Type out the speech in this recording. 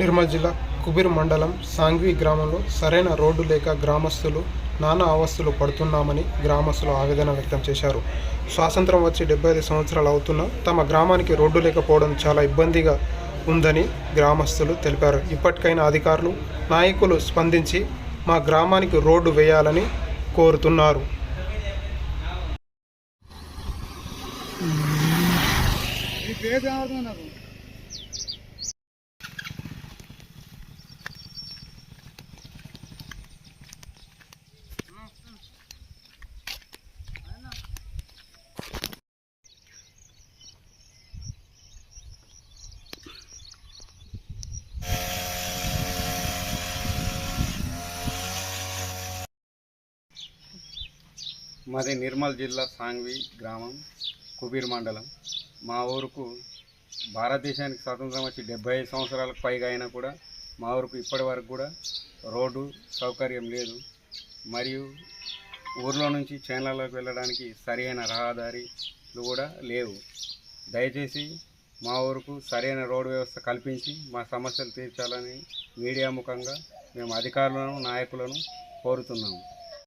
నిర్మల్ జిల్లా కుబీర్ మండలం సాంగ్వి గ్రామంలో సరైన రోడ్డు లేక గ్రామస్తులు నానా అవస్థలు పడుతున్నామని గ్రామస్తులు ఆవేదన వ్యక్తం చేశారు. స్వాతంత్రం వచ్చి డెబ్బై ఐదు సంవత్సరాలు అవుతున్నా తమ గ్రామానికి రోడ్డు లేకపోవడం చాలా ఇబ్బందిగా ఉందని గ్రామస్తులు తెలిపారు. ఇప్పటికైనా అధికారులు నాయకులు స్పందించి మా గ్రామానికి రోడ్డు వేయాలని కోరుతున్నారు. పేరు మాది నిర్మల్ జిల్లా సాంగ్వి గ్రామం కుబీర్ మండలం. మా ఊరుకు భారతదేశానికి స్వాతంత్రం వచ్చి డెబ్బై ఐదు సంవత్సరాలకు పైగా అయినా కూడా మా ఊరుకు ఇప్పటి వరకు కూడా రోడ్డు సౌకర్యం లేదు. మరియు ఊర్లో నుంచి చేన్లలోకి వెళ్ళడానికి సరైన రహదారిలు కూడా లేవు. దయచేసి మా ఊరుకు సరైన రోడ్డు వ్యవస్థ కల్పించి మా సమస్యలు తీర్చాలని మీడియా ముఖంగా మేము అధికారులను నాయకులను కోరుతున్నాము.